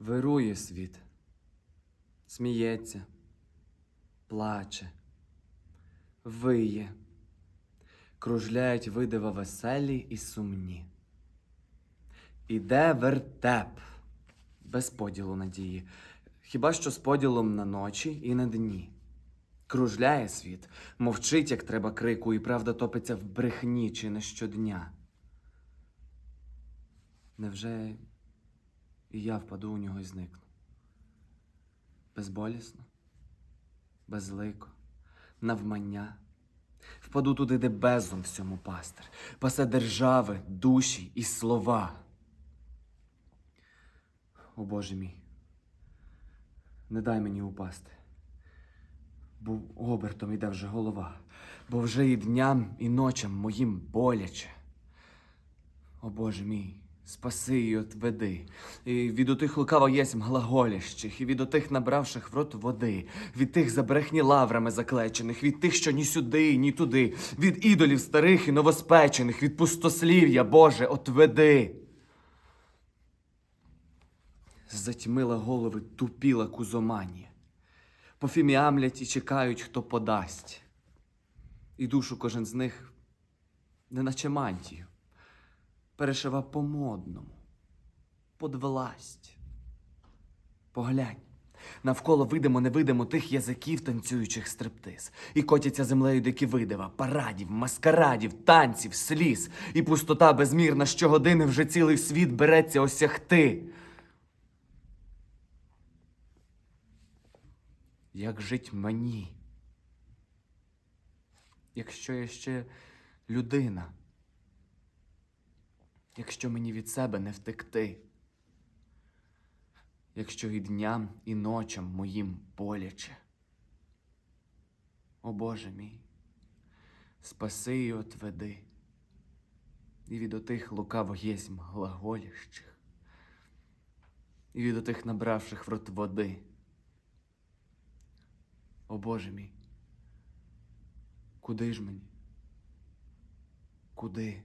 Вирує світ, сміється, плаче, виє, кружляють видива веселі і сумні. Іде вертеп без поділу надії, хіба що з поділом на ночі і на дні. Кружляє світ, мовчить, як треба крику, і правда топиться в брехні чи не щодня. Невже і я впаду у нього і зникну? Безболісно, безлико, навмання. Впаду туди, де безум всьому пастир, пасе держави, душі і слова. О Боже мій, не дай мені упасти, бо обертом іде вже голова, бо вже і дням, і ночам моїм боляче. О Боже мій, спаси і отведи, і від отих лукаво єсмь глаголящих, і від отих набравших в рот води, від тих за брехні лаврами заклечених, від тих, що ні сюди, ні туди, від ідолів старих і новоспечених, від пустослів'я, Боже, отведи. Затьмила голови тупіла кузоманія. Пофіміамлять і чекають, хто подасть. І душу кожен з них, неначе мантію, перешива по-модному, под власть. Поглянь, навколо видимо, не видимо тих язиків, танцюючих стриптиз, і котяться землею дикі видива, парадів, маскарадів, танців, сліз, і пустота безмірна щогодини вже цілий світ береться осягти. Як жить мені? Якщо я ще людина, якщо мені від себе не втекти, якщо і дням, і ночам моїм боляче. О Боже мій, спаси і отведи, і від отих лукаво єсмь глаголящих, і від отих набравших в рот води. О Боже мій, куди ж мені? Куди?